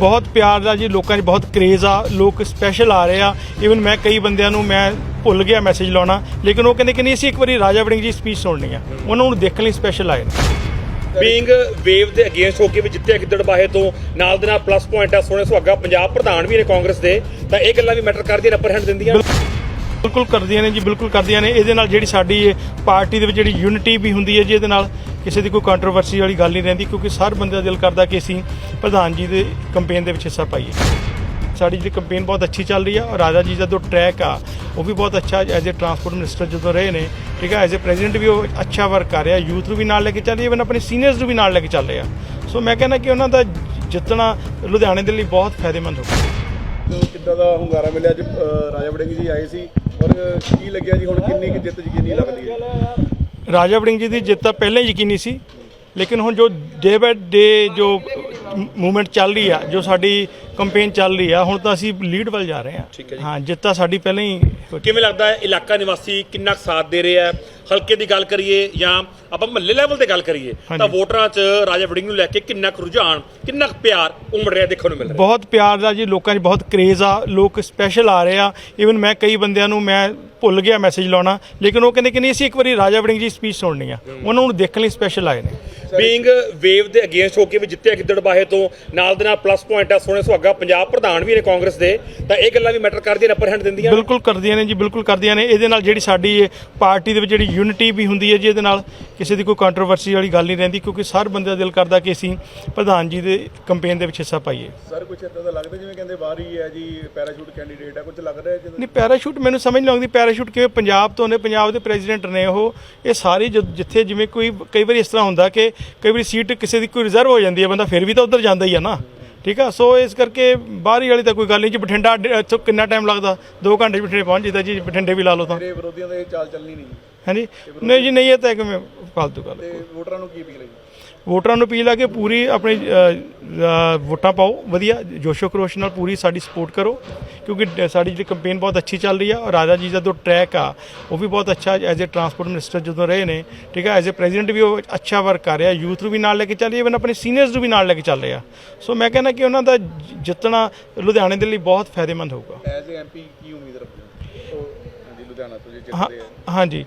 ਬਹੁਤ ਪਿਆਰ ਦਾ ਜੀ, ਲੋਕਾਂ 'ਚ ਬਹੁਤ ਕਰੇਜ਼ ਆ, ਲੋਕ ਸਪੈਸ਼ਲ ਆ ਰਹੇ ਆ। ਇਵਨ ਮੈਂ ਕਈ ਬੰਦਿਆਂ ਨੂੰ ਮੈਂ ਭੁੱਲ ਗਿਆ ਮੈਸੇਜ ਲਾਉਣਾ, ਲੇਕਿਨ ਉਹ ਕਹਿੰਦੇ ਕਿ ਨਹੀਂ, ਅਸੀਂ ਇੱਕ ਵਾਰੀ ਰਾਜਾ ਵੜਿੰਗ ਜੀ ਸਪੀਚ ਸੁਣਨੀ ਆ। ਉਹਨਾਂ ਨੂੰ ਦੇਖਣ ਲਈ ਸਪੈਸ਼ਲ ਆਏ ਨੇ। ਬੀਇੰਗ ਵੇਵ ਦੇ ਅਗੇਂਸਟ ਹੋ ਕੇ ਵੀ ਜਿੱਤਿਆ ਗਿੱਦੜਬਾਹੇ ਤੋਂ, ਨਾਲ ਦੇ ਨਾਲ ਪਲੱਸ ਪੁਆਇੰਟ ਆ, ਸੋਹਣੇ ਸੁਹਾਗਾ ਪੰਜਾਬ ਪ੍ਰਧਾਨ ਵੀ ਨੇ ਕਾਂਗਰਸ ਦੇ, ਤਾਂ ਇਹ ਗੱਲਾਂ ਵੀ ਮੈਟਰ ਕਰਦੀਆਂ ਨੇ ਅਪਰ ਹੈਂਡ ਦਿੰਦੀਆਂ। ਬਿਲਕੁਲ ਕਰਦੀਆਂ ਨੇ ਜੀ, ਬਿਲਕੁਲ ਕਰਦੀਆਂ ਨੇ। ਇਹਦੇ ਨਾਲ ਜਿਹੜੀ ਸਾਡੀ ਪਾਰਟੀ ਦੇ ਵਿੱਚ ਜਿਹੜੀ ਯੂਨਿਟੀ ਵੀ ਹੁੰਦੀ ਹੈ ਜੀ, ਇਹਦੇ ਨਾਲ ਕਿਸੇ ਦੀ ਕੋਈ ਕੰਟਰੋਵਰਸੀ ਵਾਲੀ ਗੱਲ ਨਹੀਂ ਰਹਿੰਦੀ, ਕਿਉਂਕਿ ਹਰ ਬੰਦੇ ਦਾ ਦਿਲ ਕਰਦਾ ਕਿ ਅਸੀਂ ਪ੍ਰਧਾਨ ਜੀ ਦੇ ਕੰਪੇਨ ਦੇ ਵਿੱਚ ਹਿੱਸਾ ਪਾਈਏ। ਸਾਡੀ ਜਿਹੜੀ ਕੰਪੇਨ ਬਹੁਤ ਅੱਛੀ ਚੱਲ ਰਹੀ ਆ ਔਰ ਰਾਜਾ ਜੀ ਦਾ ਜੋ ਟਰੈਕ ਆ, ਉਹ ਵੀ ਬਹੁਤ ਅੱਛਾ ਐਜ਼ ਅ ਟਰਾਂਸਪੋਰਟ ਮਿਨਿਸਟਰ ਜਦੋਂ ਰਹੇ ਨੇ, ਠੀਕ ਹੈ ਐਜ਼ ਅ ਪ੍ਰੈਜ਼ੀਡੈਂਟ ਵੀ ਉਹ ਅੱਛਾ ਵਰਕ ਕਰ ਰਿਹਾ ਯੂਥ ਨੂੰ ਵੀ ਨਾਲ ਲੈ ਕੇ ਚੱਲ ਰਹੀ ਇਵਨ ਆਪਣੇ ਸੀਨੀਅਰਸ ਨੂੰ ਵੀ ਨਾਲ ਲੈ ਕੇ ਚੱਲ ਰਿਹਾ। ਸੋ ਮੈਂ ਕਹਿੰਦਾ ਕਿ ਉਹਨਾਂ ਦਾ ਜਿੱਤਣਾ ਲੁਧਿਆਣੇ ਦੇ ਲਈ ਬਹੁਤ ਫਾਇਦੇਮੰਦ ਹੋਊਗਾ। ਤੋਂ ਕਿੱਦਾਂ ਦਾ ਹੁੰਗਾਰਾ ਮਿਲਿਆ? ਅੱਜ ਰਾਜਾ ਵੜਿੰਗ ਜੀ ਆਏ ਸੀ ਔਰ ਕੀ ਲੱਗਿਆ ਜੀ ਹੁਣ ਕਿੰਨੀ ਕੁ ਜਿੱਤ ਯਕੀਨੀ ਲੱਗਦੀ ਹੈ? ਰਾਜਾ ਵੜਿੰਗ ਜੀ ਦੀ ਜਿੱਤ ਤਾਂ ਪਹਿਲਾਂ ਹੀ ਯਕੀਨੀ ਸੀ ਲੇਕਿਨ ਹੁਣ ਜੋ ਡੇ ਬਾਏ ਡੇ ਜੋ ਮੂਵਮੈਂਟ ਚੱਲ ਰਹੀ ਆ ਜੋ ਸਾਡੀ ਕੈਂਪੇਨ ਚੱਲ ਰਹੀ ਆ ਹੁਣ ਤਾਂ ਅਸੀਂ ਲੀਡ ਵੱਲ ਜਾ ਰਹੇ ਠੀਕ ਹੈ ਹਾਂ ਜੀ। ਹਾਂ ਜਿੱਤ ਤਾਂ ਸਾਡੀ ਪਹਿਲਾਂ ਹੀ ਕਿਵੇਂ ਲੱਗਦਾ ਹੈ? ਇਲਾਕਾ ਨਿਵਾਸੀ ਕਿੰਨਾ ਕੁ ਸਾਥ ਦੇ ਰਿਹਾ ਹੈ? ਹਲਕੇ ਦੀ ਗੱਲ ਕਰੀਏ ਜਾਂ ਆਪਾਂ ਮਹੱਲੇ ਲੈਵਲ ਤੇ ਗੱਲ ਕਰੀਏ ਤਾਂ। ਵੋਟਰਾਂ 'ਚ ਰਾਜਾ ਵੜਿੰਗ ਨੂੰ ਲੈ ਕੇ ਕਿੰਨਾ ਕੁ ਰੁਝਾਨ ਕਿੰਨਾ ਕੁ ਪਿਆਰ ਉਮੜ ਰਿਹਾ ਦੇਖਣ ਨੂੰ ਮਿਲ ਰਿਹਾ? ਬਹੁਤ ਪਿਆਰ ਦਾ ਜੀ ਲੋਕਾਂ 'ਚ ਬਹੁਤ ਕਰੇਜ਼ ਆ ਲੋਕ ਸਪੈਸ਼ਲ ਆ ਰਹੇ ਆ। ਇਵਨ ਮੈਂ ਕਈ ਬੰਦਿਆਂ ਨੂੰ ਮੈਂ ਭੁੱਲ ਗਿਆ ਮੈਸੇਜ ਲਾਉਣਾ ਲੇਕਿਨ ਉਹ ਕਹਿੰਦੇ ਕਿ ਨਹੀਂ ਅਸੀਂ ਇੱਕ ਵਾਰੀ ਰਾਜਾ ਵੜਿੰਗ ਜੀ ਸਪੀਚ ਸੁਣਨੀ ਆ। ਉਹਨਾਂ ਨੂੰ ਦੇਖਣ ਲਈ ਸਪੈਸ਼ਲ ਆਏ ਨੇ। ਬੀਇੰਗ ਵੇਵ ਦੇ ਅਗੇਂਸਟ ਹੋ ਕੇ ਵੀ ਜਿੱਤਿਆ ਗਿੱਦੜਬਾਹੇ ਤੋਂ। ਨਾਲ ਦੇ ਨਾਲ ਪਲੱਸ ਪੁਆਇੰਟ ਆ ਸੋਹਣੇ ਸੁਹਾਗਾ ਪੰਜਾਬ ਪ੍ਰਧਾਨ ਵੀ ਨੇ ਕਾਂਗਰਸ ਦੇ। ਤਾਂ ਇਹ ਗੱਲਾਂ ਵੀ ਮੈਟਰ ਕਰਦੀਆਂ ਨੇ ਅਪਰ ਹੈਂਡ ਦਿੰਦੀਆਂ ਨੇ। ਬਿਲਕੁਲ ਕਰਦੀਆਂ ਨੇ ਜੀ ਬਿਲਕੁਲ ਕਰਦੀਆਂ ਨੇ। ਇਹਦੇ ਨਾਲ ਜਿਹੜੀ ਸਾਡੀ ਇਹ ਪਾਰਟੀ ਦੇ ਵਿੱਚ ਜਿਹੜੀ ਯੂਨਿਟੀ ਵੀ ਹੁੰਦੀ ਹੈ ਜੀ ਇਹਦੇ ਨਾਲ ਕਿਸੇ ਦੀ ਕੋਈ ਕੰਟਰੋਵਰਸੀ ਵਾਲੀ ਗੱਲ ਨਹੀਂ ਰਹਿੰਦੀ ਕਿਉਂਕਿ ਹਰ ਬੰਦੇ ਦਾ ਦਿਲ ਕਰਦਾ ਕਿ ਅਸੀਂ ਪ੍ਰਧਾਨ ਜੀ ਦੇ ਕੈਂਪੇਨ ਦੇ ਵਿੱਚ ਹਿੱਸਾ ਪਾਈਏ। ਸਰ ਕੁਝ ਇਦਾਂ ਦਾ ਲੱਗਦਾ ਜਿਵੇਂ ਕਹਿੰਦੇ ਬਾਹਰ ਹੀ ਹੈ ਜੀ ਪੈਰਾਸ਼ੂਟ ਕੈਂਡੀਡੇਟ ਹੈ ਕੁਝ ਲੱਗ ਰਿਹਾ ਜਿਵੇਂ ਨਹੀਂ ਪੈਰਾਸ਼ੂਟ ਮੈਨੂੰ ਸਮਝ ਨਹੀਂ ਆਉਂਦੀ ਪੈਰਾਸ਼ੂਟ ਕਿਵੇਂ ਪੰਜਾਬ ਤੋਂ ਨੇ ਪੰਜਾਬ ਦੇ ਪ੍ਰੈਜ਼ੀਡੈਂਟ ਨੇ ਉਹ ਇਹ ਸਾਰੇ ਜਦ- ਜਿੱਥੇ ਜਿਵੇਂ ਕੋਈ ਕਈ ਵਾਰੀ ਇਸ ਤਰ੍ਹਾਂ ਹੁੰਦਾ ਕਿ ਕਈ ਵਾਰੀ ਸੀਟ ਕਿਸੇ ਦੀ ਕੋਈ ਰਿਜ਼ਰਵ ਹੋ ਜਾਂਦੀ ਹੈ, ਬੰਦਾ ਫਿਰ ਵੀ ਤਾਂ ਉੱਧਰ ਜਾਂਦਾ ਹੀ ਆ ਨਾ। ਠੀਕ ਆ? ਸੋ ਇਸ ਕਰਕੇ ਬਾਹਰੀ ਵਾਲੀ ਤਾਂ ਕੋਈ ਗੱਲ ਨਹੀਂ, ਜੀ ਬਠਿੰਡਾ ਡ- ਇੱਥੋਂ ਕਿੰਨਾ ਟਾਈਮ ਲੱਗਦਾ? 2 ਘੰਟੇ 'ਚ ਬਠਿੰਡੇ ਪਹੁੰਚ ਜਿੱਦਾਂ ਜੀ, ਬਠਿੰਡੇ ਵੀ ਲਾ ਲਓ ਤਾਂ। ਮੇਰੇ ਵਿਰੋਧੀਆਂ ਦੇ ਚਾਲ ਚੱਲਣੀ ਨਹੀਂ। ਹਾਂਜੀ? ਨਹੀਂ ਜੀ ਨਹੀਂ ਇਹ ਤਾਂ ਕਿਵੇਂ ਫालतू ਗੱਲ ਤੇ ਵੋਟਰਾਂ ਨੂੰ ਕੀ ਅਪੀਲ ਹੈ ਜੀ? ਵੋਟਰਾਂ ਨੂੰ ਅਪੀਲ ਆ ਕਿ ਪੂਰੀ ਆਪਣੀ ਵੋਟਾਂ ਪਾਓ ਵਧੀਆ ਜੋਸ਼ੋ ਖਰੋਸ਼ ਨਾਲ ਪੂਰੀ ਸਾਡੀ ਸਪੋਰਟ ਕਰੋ ਕਿਉਂਕਿ ਸਾਡੀ ਜਿਹੜੀ ਕੈਂਪੇਨ ਬਹੁਤ ਅੱਛੀ ਚੱਲ ਰਹੀ ਆ ਔਰ ਰਾਜਾ ਜੀ ਦਾ ਜੋ ਟਰੈਕ ਆ ਉਹ ਵੀ ਬਹੁਤ ਅੱਛਾ ਐਜ਼ ਅ ਟਰਾਂਸਪੋਰਟ ਮਿਨਿਸਟਰ ਜਦੋਂ ਰਹੇ ਨੇ ਠੀਕ ਆ ਐਜ਼ ਅ ਪ੍ਰੈਜ਼ੀਡੈਂਟ ਵੀ ਉਹ ਅੱਛਾ ਵਰਕ ਕਰ ਰਿਹਾ ਯੂਥ ਨੂੰ ਵੀ ਨਾਲ ਲੈ ਕੇ ਚੱਲ ਰਹੀ ਇਵਨ ਆਪਣੇ ਸੀਨੀਅਰਸ ਨੂੰ ਵੀ ਨਾਲ ਲੈ ਕੇ ਚੱਲ ਰਹੇ ਸੋ ਮੈਂ ਕਹਿੰਦਾ ਕਿ ਉਹਨਾਂ ਦਾ ਜਿੱਤਣਾ ਲੁਧਿਆਣੇ ਦੇ ਲਈ ਬਹੁਤ ਫਾਇਦੇਮੰਦ ਹੋਊਗਾ। ਐਜ਼ ਅ ਐਮਪੀ ਕੀ ਉਮੀਦ ਰੱਖਦੇ ਹੋ? ਲੁਧਿਆਣਾ ਤੋਂ ਜੇ ਹਾਂ ਜਿੱਤਦੇ ਆ। ਹਾਂਜੀ।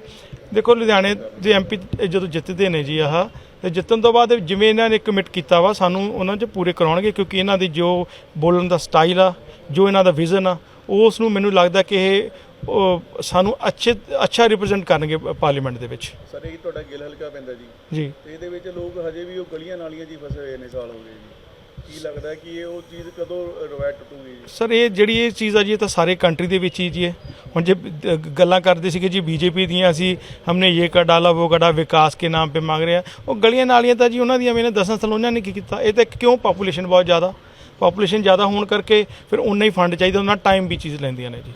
ਦੇਖੋ ਲੁਧਿਆਣੇ ਦੇ ਐਮਪੀ ਜਦੋਂ ਜਿੱਤਦੇ ਨੇ ਜੀ ਆਹ ਤੇ ਜਿੱਤਣ ਤੋਂ ਬਾਅਦ ਜਿਵੇਂ ਇਹਨਾਂ ਨੇ ਕਮਿਟ ਕੀਤਾ ਵਾ ਸਾਨੂੰ ਉਹਨਾਂ 'ਚ ਪੂਰੇ ਕਰਾਉਣਗੇ ਕਿਉਂਕਿ ਇਹਨਾਂ ਦੀ ਜੋ ਬੋਲਣ ਦਾ ਸਟਾਈਲ ਆ ਜੋ ਇਹਨਾਂ ਦਾ ਵਿਜ਼ਨ ਆ ਉਸ ਨੂੰ ਮੈਨੂੰ ਲੱਗਦਾ ਕਿ ਇਹ ਉਹ ਸਾਨੂੰ ਅੱਛੇ ਅੱਛਾ ਰਿਪਰੈਜ਼ੈਂਟ ਕਰਨਗੇ ਪਾਰਲੀਮੈਂਟ ਦੇ ਵਿੱਚ। ਸਰ ਇਹ ਤੁਹਾਡਾ ਗਿਲ ਹਲਕਾ ਪੈਂਦਾ ਜੀ। ਜੀ। ਤੇ ਇਹਦੇ ਵਿੱਚ ਲੋਕ ਹਜੇ ਵੀ ਉਹ ਗਲੀਆਂ ਨਾਲੀਆਂ 'ਚ ਹੀ ਫਸੇ ਹੋਏ ਨੇ ਸਾਲ ਹੋ ਗਏ ਜੀ। ਕੀ ਲੱਗਦਾ ਕਿ ਇਹ ਉਹ ਚੀਜ਼ ਕਦੋਂ ਰਵਾਇਤ ਟੁੱਟੂਗੀ ਸਰ, ਇਹ ਜਿਹੜੀ ਇਹ ਚੀਜ਼ ਆ ਜੀ, ਇਹ ਤਾਂ ਸਾਰੇ ਕੰਟਰੀ ਦੇ ਵਿੱਚ ਹੀ ਜੀ ਹੈ ਹੁਣ ਜੇ ਦ- ਗੱਲਾਂ ਕਰਦੇ ਸੀਗੇ ਜੀ ਬੀਜੇਪੀ ਦੀਆਂ, ਅਸੀਂ ਹਮਨੇ ਇਹ ਕਰ ਡਾਲਾ ਉਹ ਕਰਾ ਵਿਕਾਸ ਕੇ ਨਾਮ 'ਤੇ ਮੰਗ ਰਹੇ ਆ। ਉਹ ਗਲੀਆਂ ਨਾਲੀਆਂ ਤਾਂ ਜੀ ਉਹਨਾਂ ਦੀਆਂ ਮੈਨੇ ਦਸਾਂ ਸਾਲ ਉਹਨਾਂ ਨੇ ਕੀ ਕੀਤਾ। ਇਹ ਤਾਂ ਕਿਉਂ ਪਾਪੂਲੇਸ਼ਨ ਬਹੁਤ ਜ਼ਿਆਦਾ? ਪਾਪੂਲੇਸ਼ਨ ਜ਼ਿਆਦਾ ਹੋਣ ਕਰਕੇ ਫਿਰ ਉਨਾ ਹੀ ਫੰਡ ਚਾਹੀਦਾ ਉਹਨਾਂ ਟਾਈਮ ਵੀ ਚੀਜ਼ ਲੈਂਦੀਆਂ ਨੇ ਜੀ।